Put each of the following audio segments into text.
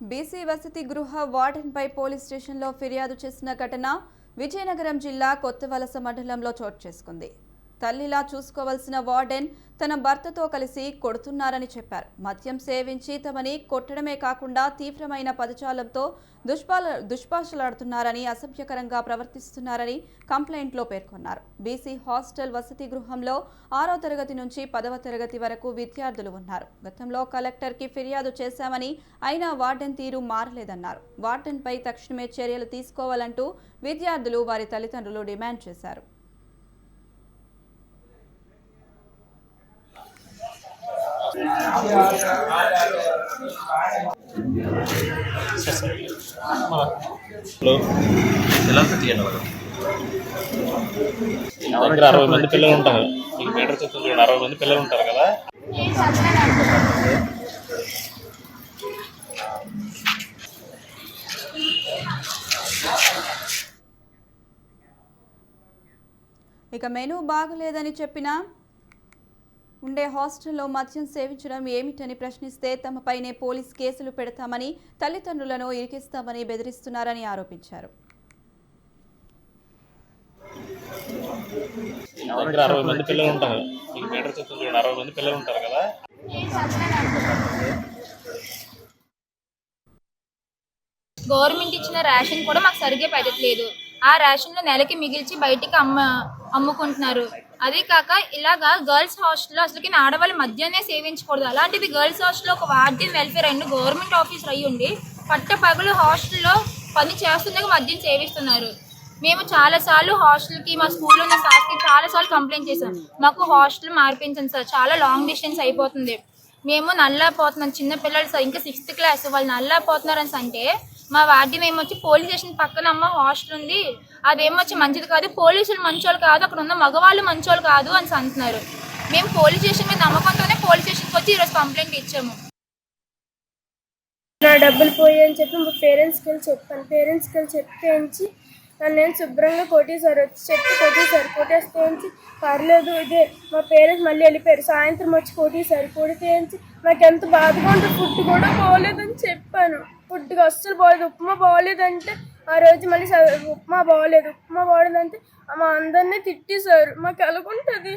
BC వసతి గృహ వార్డెన్పై police స్టేషన్లో ఫిర్యాదు చేసిన ఘటన విజయనగరం జిల్లా కొత్తవలస మండలంలో చోటు చేసుకుంది. తల్లిలా చూసుకోవాల్సిన వార్డెన్ తన భర్తతో కలిసి కొడుతున్నారని చెప్పారు. మద్యం సేవించి తమని కొట్టడమే కాకుండా తీవ్రమైన పదజాలంతో దుష్పాల దుష్పాషలాడుతున్నారని అసభ్యకరంగా ప్రవర్తిస్తున్నారని కంప్లైంట్లో పేర్కొన్నారు. బీసీ హాస్టల్ వసతి గృహంలో ఆరో తరగతి నుంచి పదవ తరగతి వరకు విద్యార్థులు ఉన్నారు. గతంలో కలెక్టర్కి ఫిర్యాదు చేశామని అయినా వార్డెన్ తీరు మారలేదన్నారు. వార్డెన్పై తక్షణమే చర్యలు తీసుకోవాలంటూ విద్యార్థులు వారి తల్లిదండ్రులు డిమాండ్ చేశారు. హలో. ఎలా తీయండి దగ్గర అరవై మంది పిల్లలు ఉంటారు. మీకు మీటర్ చెప్తుంది చూడండి అరవై మంది పిల్లలు ఉంటారు కదా. ఇక మెనూ బాగలేదని చెప్పినా ఉండే హాస్టల్లో మద్యం సేవించడం ఏమిటని ప్రశ్నిస్తే తమపైనే పోలీస్ కేసులు పెడతామని తల్లిదండ్రులను ఇరికిస్తామని బెదిరిస్తున్నారని ఆరోపించారు. నా దగ్గర అరవై మంది పిల్లలు ఉంటారు. మీకు మీటర్ చెప్తుంది చూడండి అరవై మంది పిల్లలు ఉంటారు కదా. గవర్నమెంట్ ఇచ్చిన రేషన్ కూడా మాకు సరిగ్గా పెట్టట్లేదు. ఆ రేషన్లో నెలకి మిగిల్చి బయటికి అమ్మ అమ్ముకుంటున్నారు. అదే కాక ఇలాగా గర్ల్స్ హాస్టల్లో అసలుకి ఆడవాళ్ళు మద్యాన్నే సేవించకూడదు. అలాంటిది గర్ల్స్ హాస్టల్లో ఒక warden welfare and government officer అయ్యి ఉండి పట్ట పగలు హాస్టల్లో పని చేస్తుండగా మద్యం సేవిస్తున్నారు. మేము చాలాసార్లు హాస్టల్కి మా స్కూల్లో ఉన్న సార్కి చాలాసార్లు కంప్లైంట్ చేశాం. మాకు హాస్టల్ మార్పించండి సార్. చాలా లాంగ్ డిస్టెన్స్ అయిపోతుంది. మేము నల్లా పోతున్నాం చిన్న పిల్లలు సార్. ఇంకా సిక్స్త్ క్లాస్ వాళ్ళు నల్లా పోతున్నారని అంటే మా వార్డెన్ ఏమొచ్చి పోలీస్ స్టేషన్ పక్కన అమ్మ హాస్టల్ ఉంది. అదేమొచ్చి మంచిది కాదు పోలీసులు మంచోళ్ళు కాదు అక్కడ ఉన్న మగవాళ్ళు మంచోళ్ళు కాదు అని అంటున్నారు. మేము పోలీస్ స్టేషన్ మీద నమ్మకంతోనే పోలీస్ స్టేషన్కి వచ్చి ఈరోజు కంప్లైంట్ ఇచ్చాము. నా డబ్బులు పోయి అని చెప్పి మా పేరెంట్స్కి వెళ్ళి చెప్పాను. పేరెంట్స్కి వెళ్ళి చెప్తే నన్ను నేను శుభ్రంగా కొట్టేశారు. వచ్చి చెప్పి కొట్టేశారు. కొట్టేస్తేంచి పర్లేదు ఇదే. మా పేరెంట్స్ మళ్ళీ వెళ్ళిపోయారు. సాయంత్రం వచ్చి కొట్టేశారు. కొడితేంచి నాకు ఎంత బాధగా ఉంటే ఫుడ్ కూడా బాగోలేదని చెప్పాను. ఫుడ్ అస్సలు బాగోలేదు ఉప్మా బాగోలేదంటే ఆ రోజు మళ్ళీ ఉప్మా బాగోలేదు. ఉప్మా బాగోలేదంటే మా అందరినీ తిట్టేశారు. మాకు ఎలాగుంటుంది?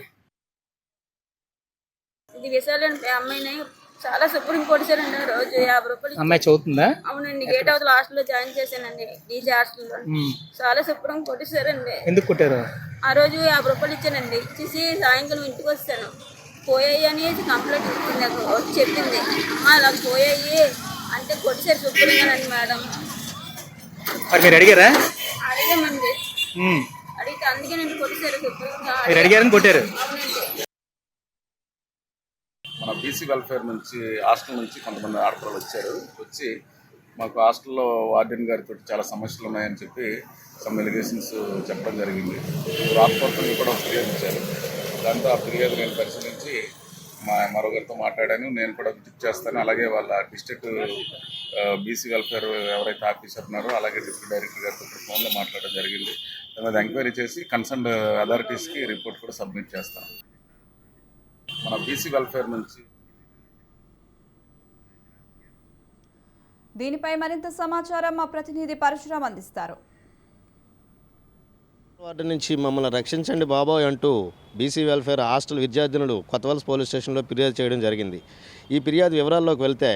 ఇది విశాలండి. అమ్మాయిని చాలా శుభ్రం కొడిచారండి ఆ రోజు. యాభై రూపాయలు అమ్మాయి చదువుతుందా? అవునండి. గేట్ అవతల హాస్టల్లో జాయిన్ చేశానండి. డీజే హాస్టల్లో. చాలా శుభ్రం కొట్టేశారండి. ఎందుకు కొట్టారు? ఆ రోజు యాభై రూపాయలు ఇచ్చానండి. ఇచ్చేసి సాయంకాలం ఇంటికి వచ్చాను పోయాయి అని కంప్లైంట్ ఇచ్చింది నాకు. చెప్పింది. అమ్మా ఇలా పోయాయి అంటే కొట్టేశారు. శుభ్రంగానండి మేడం. మరి మీరు అడిగారా? మీరు అడిగారని కొట్టారు. మన బీసీ వెల్ఫేర్ నుంచి హాస్టల్ నుంచి కొంతమంది ఆడపిల్లలు వచ్చారు. వచ్చి మాకు హాస్టల్లో వార్డెన్ గారితో చాలా సమస్యలు ఉన్నాయని చెప్పి సమ్ ఎలిగేషన్స్ చెప్పడం జరిగింది. రాష్ట్రపతిని కూడా ఫిర్యాదు ఇచ్చారు. దాంతో ఆ ఫిర్యాదు నేను పరిశీలించి మా మరొకరితో మాట్లాడాను. నేను కూడా విజిట్ చేస్తాను. అలాగే వాళ్ళ డిస్ట్రిక్ట్ బీసీ వెల్ఫేర్ ఎవరైతే ఆఫీసర్ ఉన్నారో అలాగే డిప్యూటీ డైరెక్టర్ గారితో ఫోన్లో మాట్లాడడం జరిగింది. దాని మీద ఎంక్వైరీ చేసి కన్సర్న్ అథారిటీస్కి రిపోర్ట్ కూడా సబ్మిట్ చేస్తాను మన బీసీ వెల్ఫేర్ నుంచి దీనిపై మరింత సమాచారం మా ప్రతినిధి పరశురాం అందిస్తారు. వార్డు నుంచి మమ్మల్ని రక్షించండి బాబోయ్ అంటూ బీసీ వెల్ఫేర్ హాస్టల్ విద్యార్థినులు కొత్తవలస పోలీస్ స్టేషన్లో ఫిర్యాదు చేయడం జరిగింది. ఈ ఫిర్యాదు వివరాల్లోకి వెళ్తే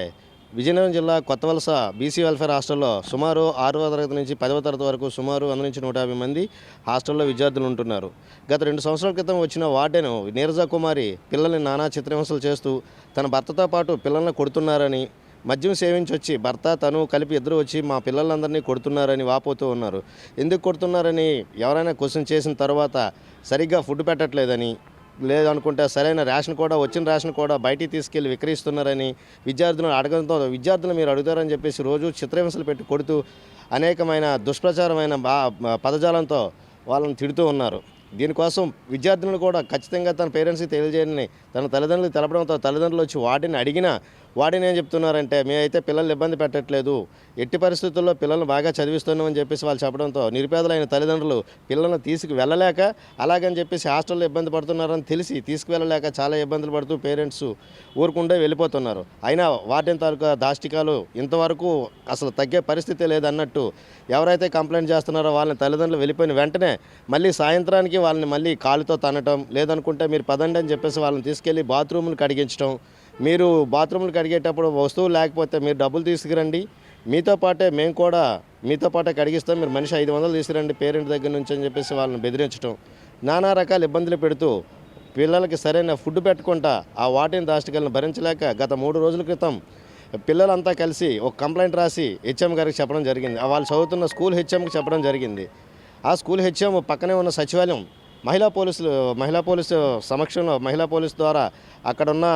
విజయనగరం జిల్లా కొత్తవలస బీసీ వెల్ఫేర్ హాస్టల్లో సుమారు ఆరవ తరగతి నుంచి పదవ తరగతి వరకు సుమారు వంద నుంచి నూట యాభై మంది హాస్టల్లో విద్యార్థులు ఉంటున్నారు. గత రెండు సంవత్సరాల క్రితం వచ్చిన వార్డెను నీరజ కుమారి పిల్లల్ని నానా చిత్రహింసలు చేస్తూ తన భర్తతో పాటు పిల్లల్ని కొడుతున్నారని మద్యం సేవించి వచ్చి భర్త తను కలిపి ఇద్దరు వచ్చి మా పిల్లలందరినీ కొడుతున్నారని వాపోతూ ఉన్నారు. ఎందుకు కొడుతున్నారని ఎవరైనా క్వశ్చన్ చేసిన తర్వాత సరిగ్గా ఫుడ్ పెట్టట్లేదని లేదనుకుంటే సరైన రేషన్ కూడా వచ్చిన రేషన్ కూడా బయటికి తీసుకెళ్ళి విక్రయిస్తున్నారని విద్యార్థులను అడగడంతో విద్యార్థులు మీరు అడుగుతారని చెప్పేసి రోజు చిత్రహింసలు పెట్టి కొడుతూ అనేకమైన దుష్ప్రచారమైన బా పదజాలంతో వాళ్ళని తిడుతూ ఉన్నారు. దీనికోసం విద్యార్థులను కూడా ఖచ్చితంగా తన పేరెంట్స్కి తెలియజేయని తన తల్లిదండ్రులకు తెలపడంతో తల్లిదండ్రులు వచ్చి వాటిని అడిగినా వాడిని ఏం చెప్తున్నారంటే మేమైతే పిల్లల్ని ఇబ్బంది పెట్టట్లేదు ఎట్టి పరిస్థితుల్లో పిల్లల్ని బాగా చదివిస్తున్నామని చెప్పేసి వాళ్ళు చెప్పడంతో నిరుపేదలైన తల్లిదండ్రులు పిల్లలను తీసుకు వెళ్ళలేక అలాగని చెప్పేసి హాస్టల్లో ఇబ్బంది పడుతున్నారని తెలిసి తీసుకువెళ్ళలేక చాలా ఇబ్బందులు పడుతూ పేరెంట్స్ ఊరుకుండే వెళ్ళిపోతున్నారు. అయినా వార్డెన్ తాలూకా దాష్టికాలు ఇంతవరకు అసలు తగ్గే పరిస్థితి లేదన్నట్టు ఎవరైతే కంప్లైంట్ చేస్తున్నారో వాళ్ళని తల్లిదండ్రులు వెళ్ళిపోయిన వెంటనే మళ్ళీ సాయంత్రానికి వాళ్ళని మళ్ళీ కాలుతో తనటం లేదనుకుంటే మీరు పదండి అని చెప్పేసి వాళ్ళని తీసుకెళ్ళి బాత్రూములు కడిగించడం మీరు బాత్రూములు కడిగేటప్పుడు వస్తువులు లేకపోతే మీరు డబ్బులు తీసుకురండి. మీతో పాటే మేము కూడా మీతో పాటే కడిగిస్తాం. మీరు మనిషి ఐదు వందలు తీసుకురండి పేరెంట్ దగ్గర నుంచి అని చెప్పేసి వాళ్ళని బెదిరించడం నానా రకాల ఇబ్బందులు పెడుతూ పిల్లలకి సరైన ఫుడ్ పెట్టకుండా ఆ వాటిని దాష్టికలను భరించలేక గత మూడు రోజుల క్రితం పిల్లలంతా కలిసి ఒక కంప్లైంట్ రాసి హెచ్ఎం గారికి చెప్పడం జరిగింది. వాళ్ళు చదువుతున్న స్కూల్ హెచ్ఎంకి చెప్పడం జరిగింది. ఆ స్కూల్ హెచ్ఎం పక్కనే ఉన్న సచివాలయం మహిళా పోలీసులు మహిళా పోలీసు సమక్షంలో మహిళా పోలీసు ద్వారా అక్కడ ఉన్న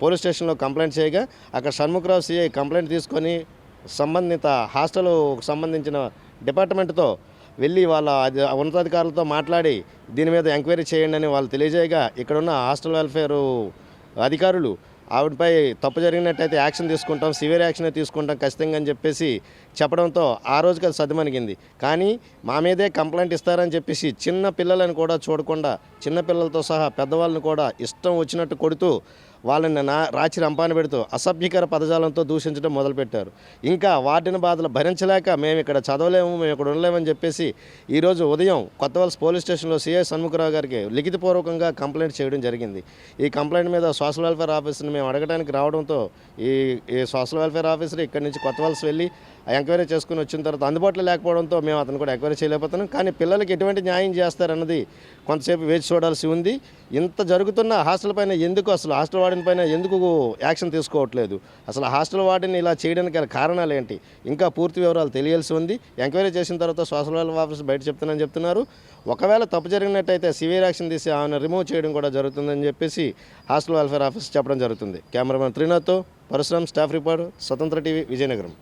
పోలీస్ స్టేషన్లో కంప్లైంట్ చేయగా అక్కడ షణ్ముఖరావు సిఐ కంప్లైంట్ తీసుకొని సంబంధిత హాస్టల్ సంబంధించిన డిపార్ట్మెంట్తో వెళ్ళి వాళ్ళ ఉన్నతాధికారులతో మాట్లాడి దీని మీద ఎంక్వైరీ చేయండి అని వాళ్ళు తెలియజేయగా ఇక్కడున్న హాస్టల్ వెల్ఫేరు అధికారులు ఆవిడపై తప్పు జరిగినట్టయితే యాక్షన్ తీసుకుంటాం సివియర్ యాక్షన్ తీసుకుంటాం ఖచ్చితంగా అని చెప్పేసి చెప్పడంతో ఆ రోజుకి అది సద్దుమణిగింది కానీ మా మీదే కంప్లైంట్ ఇస్తారని చెప్పేసి చిన్న పిల్లలను కూడా చూడకుండా చిన్నపిల్లలతో సహా పెద్దవాళ్ళని కూడా ఇష్టం వచ్చినట్టు కొడుతూ వాళ్ళని నా రాచి రంపాన పెడుతూ అసభ్యకర పదజాలంతో దూషించడం మొదలుపెట్టారు. ఇంకా వాటిని బాధలు భరించలేక మేము ఇక్కడ చదవలేము మేము ఇక్కడ ఉండలేమని చెప్పేసి ఈరోజు ఉదయం కొత్తవలస పోలీస్ స్టేషన్లో సిఐ సన్ముఖరావు గారికి లిఖితపూర్వకంగా కంప్లైంట్ చేయడం జరిగింది. ఈ కంప్లైంట్ మీద సోషల్ వెల్ఫేర్ ఆఫీసర్ని మేము అడగడానికి రావడంతో ఈ ఈ సోషల్ వెల్ఫేర్ ఆఫీసర్ ఇక్కడి నుంచి కొత్తవలస వెళ్ళి ఎంక్వైరీ చేసుకుని వచ్చిన తర్వాత అందుబాటులో లేకపోవడంతో మేము అతను కూడా ఎంక్వైరీ చేయలేకపోతున్నాం. కానీ పిల్లలకి ఎటువంటి న్యాయం చేస్తారన్నది కొంతసేపు వేచి చూడాల్సి ఉంది. ఇంత జరుగుతున్న హాస్టల్ పైన ఎందుకు అసలు హాస్టల్ వార్డెన్ పైన ఎందుకు యాక్షన్ తీసుకోవట్లేదు? అసలు హాస్టల్ వార్డెన్ ఇలా చేయడానికి గల కారణాలు ఏంటి? ఇంకా పూర్తి వివరాలు తెలియాల్సి ఉంది. ఎంక్వైరీ చేసిన తర్వాత సోషల్ వెల్ఫేర్ ఆఫీసర్ బయట చెప్తున్నానని చెప్తున్నారు. ఒకవేళ తప్పు జరిగినట్టయితే సివియర్ యాక్షన్ తీసి ఆమెను రిమూవ్ చేయడం కూడా జరుగుతుందని చెప్పేసి హాస్టల్ వెల్ఫేర్ ఆఫీస్ చెప్పడం జరుగుతుంది. Cameraman త్రినాథ్తో Parashuram staff report Swatantra TV Vizianagaram.